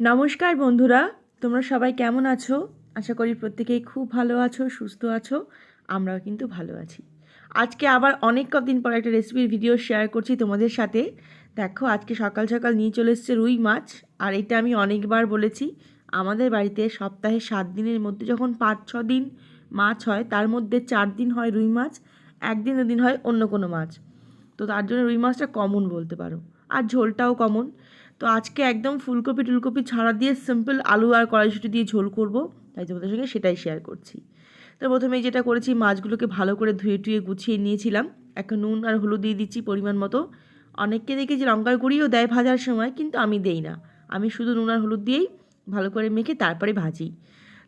নমস্কার বন্ধুরা, তোমরা সবাই কেমন আছো? আশা করি প্রত্যেকেই খুব ভালো আছো, সুস্থ আছো, আমরাও কিন্তু ভালো আছি। আজকে আবার অনেক কদিন পর একটা রেসিপির ভিডিও শেয়ার করছি তোমাদের সাথে। দেখো, আজকে সকাল সকাল নিয়ে চলে এসছে রুই মাছ, আর এটা আমি অনেকবার বলেছি, আমাদের বাড়িতে সপ্তাহে সাত দিনের মধ্যে যখন পাঁচ, ছ দিন মাছ হয়, তার মধ্যে চার দিন হয় রুই মাছ, একদিন দিন হয় অন্য কোনো মাছ। তো তার জন্য রুই মাছটা কমন বলতে পারো। আর ঝোলটাও কমন তো আজকে একদম ফুলকপি টুলকপি ছাড়া দিয়ে সিম্পল আলু আর কড়াইশুটি দিয়ে ঝোল করব। তাই তোমাদের সঙ্গে সেটাই শেয়ার করছি। তো প্রথমে যেটা করেছি, মাছগুলোকে ভালো করে ধুয়ে টুয়ে গুছিয়ে নিয়েছিলাম। এখন নুন আর হলুদ দিয়ে দিচ্ছি পরিমাণ মতো। অনেককে দেখেছি লঙ্কার গুঁড়িও দেয় ভাজার সময়, কিন্তু আমি দেই না। আমি শুধু নুন আর হলুদ দিয়েই ভালো করে মেখে তারপরে ভাজি।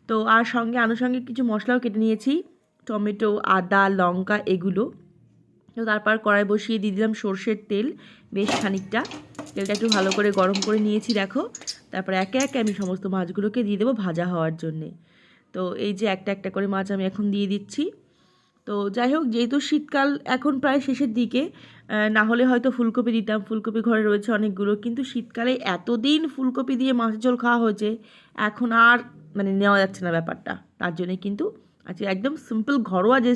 তো আর সঙ্গে আনুষঙ্গিক কিছু মশলাও কেটে নিয়েছি। টমেটো, আদা, লঙ্কা এগুলো। তো তারপর কড়াই বসিয়ে দিয়ে দিলাম সর্ষের তেল বেশ খানিকটা। তেলটা একটু ভালো করে গরম করে নিয়েছি, দেখো। তারপর একে একে আমি সমস্ত মাছগুলোকে দিয়ে দেবো ভাজা হওয়ার জন্যে। তো এই যে একটা একটা করে মাছ আমি এখন দিয়ে দিচ্ছি। তো যাই হোক, যেহেতু শীতকাল এখন প্রায় শেষের দিকে না হলে হয়তো ফুলকপি দিতাম, ফুলকপি ঘরে রয়েছে অনেকগুলো, কিন্তু শীতকালে এতদিন ফুলকপি দিয়ে মাছের ঝোল খাওয়া হয়েছে, এখন আর মানে নেওয়া যাচ্ছে না ব্যাপারটা। তার জন্যে কিন্তু আজকে একদম সিম্পল ঘরোয়া যে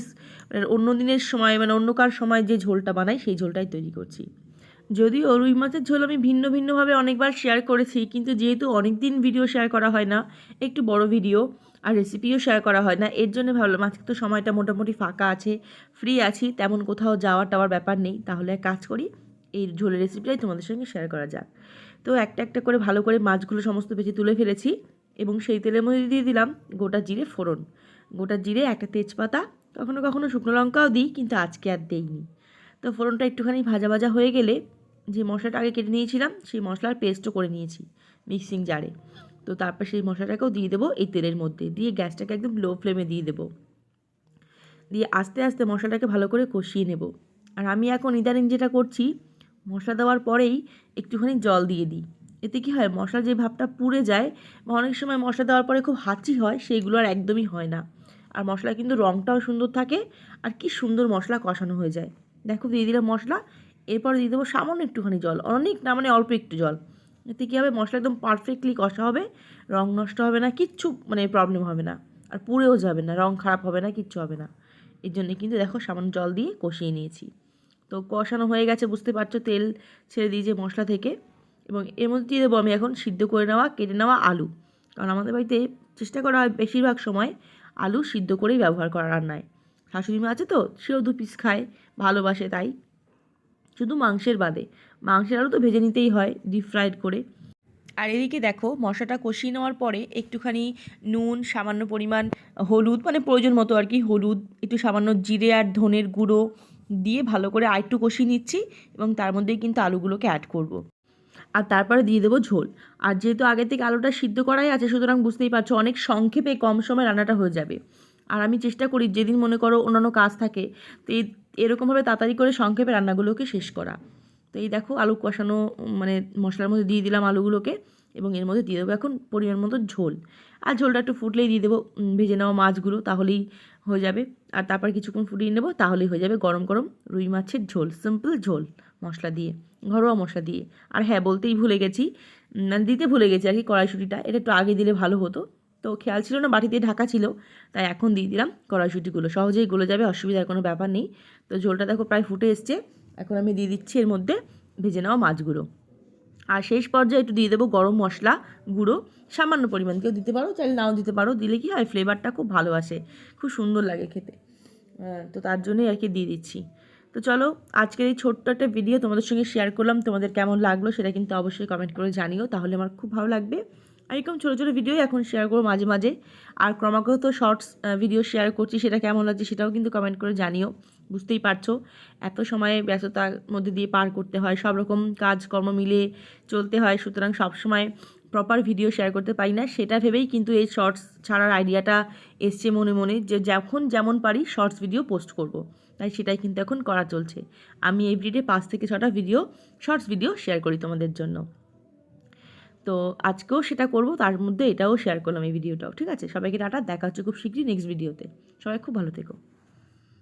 মানে অন্য দিনের সময় মানে অন্য কার সময় যে ঝোলটা বানাই, সেই ঝোলটাই তৈরি করছি। যদিও রুই মাছের ঝোল আমি ভিন্ন ভিন্নভাবে অনেকবার শেয়ার করেছি, কিন্তু যেহেতু অনেক দিন ভিডিও শেয়ার করা হয় না, একটু বড় ভিডিও আর রেসিপিও শেয়ার করা হয় না, এর জন্য ভাবলাম আজকে তো সময়টা মোটামুটি ফাঁকা আছে ফ্রি আছি, তেমন কোথাও যাওয়ার টাওয়ার ব্যাপার নেই, তাহলে এক কাজ করি, এই ঝোলের রেসিপিটাই তোমাদের সঙ্গে শেয়ার করা যাক। তো একটা একটা করে ভালো করে মাছগুলো সমস্ত বেছে তুলে ফেলেছি এবং সেই তেলের মধ্যে দিয়ে দিলাম গোটা জিরে ফোড়ন। গোটা জিরে, একটা তেজপাতা, কখনো কখনো শুকনো লঙ্কাও দিই, কিন্তু আজকে আর দেইনি। তো ফোড়নটা একটুখানি ভাজা ভাজা হয়ে গেলে যে মশলাটা আগে কেটে নিয়েছিলাম, সেই মশলার পেস্টও করে নিয়েছি মিক্সিং জারে তো তারপর সেই মশলাটাকেও দিয়ে দেবো এই তেলের মধ্যে। দিয়ে গ্যাসটাকে একদম লো ফ্লেমে দিয়ে দেবো। দিয়ে আস্তে আস্তে মশলাটাকে ভালো করে কষিয়ে নেব। আর আমি এখন ইদানিং যেটা করছি, মশলা দেওয়ার পরেই একটুখানি জল দিয়ে দিই। এতে কী হয় মশলা যে ভাবটা পুড়ে যায় বা অনেক সময় মশলা দেওয়ার পরে খুব হাঁচি হয় সেইগুলো আর একদমই হয় না। আর মশলা কিন্তু রঙটাও সুন্দর থাকে, আর কি সুন্দর মশলা কষানো হয়ে যায়। দেখো দিয়ে দিলাম মশলা এরপর দিয়ে দেবো সামান্য একটুখানি জল, অনেক না মানে অল্প একটু জল। এতে কী হবে? মশলা একদম পারফেক্টলি কষা হবে, রং নষ্ট হবে না, কিচ্ছু মানে প্রবলেম হবে না। আর পুড়েও যাবে না, রং খারাপ হবে না, কিচ্ছু হবে না। এর জন্য কিন্তু দেখো সামান্য জল দিয়ে কষিয়ে নিয়েছি। তো কষানো হয়ে গেছে, বুঝতে পারছ? তেল ছেড়ে দিয়েছে মশলা থেকে। এবং এর মধ্যে দিয়ে দেবো আমি এখন সিদ্ধ করে নেওয়া, কেটে নেওয়া আলু। কারণ আমাদের বাড়িতে চেষ্টা করা হয় বেশিরভাগ সময় আলু সিদ্ধ করেই ব্যবহার করা রান্নায়। শাশুড়ি মা আছে তো, সেও দু পিস খায়, ভালোবাসে তাই। শুধু মাংসের বাদে। মাংসের আলু তো ভেজে নিতেই হয় ডিপ ফ্রাইড করে। আর এদিকে দেখো, মশলাটা কষিয়ে নেওয়ার পরে একটুখানি নুন, সামান্য পরিমাণ হলুদ মানে প্রয়োজন মতো আর কি হলুদ, একটু সামান্য জিরে আর ধনের গুঁড়ো দিয়ে ভালো করে আর একটু কষিয়ে নিচ্ছি এবং তার মধ্যেই কিন্তু আলুগুলোকে অ্যাড করব। আর তারপরে দিয়ে দেবো ঝোল। আর যেহেতু আগে থেকে আলুটা সিদ্ধ করাই আছে, সুতরাং বুঝতেই পারছ অনেক সংক্ষেপে কম সময় রান্নাটা হয়ে যাবে। আর আমি চেষ্টা করি যেদিন মনে করো অন্যান্য কাজ থাকে, তো এই এরকমভাবে তাড়াতাড়ি করে সংক্ষেপে রান্নাগুলোকে শেষ করা। তো এই দেখো আলু কষানো মানে মশলার মধ্যে দিয়ে দিলাম আলুগুলোকে এবং এর মধ্যে দিয়ে দেবো এখন পরিমাণ মতো ঝোল। আর ঝোলটা একটু ফুটলেই দিয়ে দেবো ভেজে নেওয়া মাছগুলো তাহলেই হয়ে যাবে। আর তারপর কিছুক্ষণ ফুটিয়ে নেব, তাহলেই হয়ে যাবে গরম গরম রুই মাছের ঝোল সিম্পল ঝোল মশলা দিয়ে, ঘরোয়া মশলা দিয়ে। আর হ্যাঁ বলতেই ভুলে গেছি মানে দিতে ভুলে গেছি আর কি কড়াইশুটিটা, এটা একটু আগে দিলে ভালো হতো। তো খেয়াল ছিল না বাটিতে ঢাকা ছিল। তাই এখন দিয়ে দিলাম কড়াইশুটিগুলো। সহজেই গলে যাবে, অসুবিধার কোনো ব্যাপার নেই। তো ঝোলটা দেখো প্রায় ফুটে এসছে। এখন আমি দিয়ে দিচ্ছি এর মধ্যে ভেজে নেওয়া মাছগুলো। আর শেষ পর্যায়ে একটু দিয়ে দেবো গরম মশলা গুঁড়ো। সামান্য পরিমাণ কেউ দিতে পারো, চাইলে নাও দিতে পারো। দিলে কি হয় ফ্লেভারটা খুব ভালো আসে, খুব সুন্দর লাগে খেতে। তো তার জন্যই আর কি দিয়ে দিচ্ছি। তো চলো, আজকের এই ছোট্ট একটা ভিডিও তোমাদের সঙ্গে শেয়ার করলাম। তোমাদের কেমন লাগল সেটা কিন্তু অবশ্যই কমেন্ট করে জানিও। তাহলে আমার খুব ভালো লাগবে। আর এরকম ছোটো ছোটো ভিডিও এখন শেয়ার করব মাঝে মাঝে। আর ক্রমাগত শর্টস ভিডিও শেয়ার করছি, সেটা কেমন লাগছে সেটাও কিন্তু কমেন্ট করে জানিও। বুঝতেই পারছ, এত সময় ব্যস্ততার মধ্যে দিয়ে পার করতে হয়, সব রকম কাজকর্ম মিলে চলতে হয়, সুতরাং সবসময় প্রপার ভিডিও শেয়ার করতে পারি না। সেটা ভেবেই কিন্তু এই শর্টস ছাড়ার আইডিয়াটা এসছে মনে মনে, যে যখন যেমন পারি শর্টস ভিডিও পোস্ট করব। তাই সেটাই কিন্তু এখন করা চলছে। আমি এভরিডে পাঁচ থেকে ছটা ভিডিও শর্টস ভিডিও শেয়ার করি তোমাদের জন্য। তো আজকেও সেটা করব, তার মধ্যে এটাও শেয়ার করলাম এই ভিডিওটাও ঠিক আছে? সবাইকে টাটা, দেখা হচ্ছে খুব শীঘ্রই নেক্সট ভিডিওতে সবাই খুব ভালো থেকো।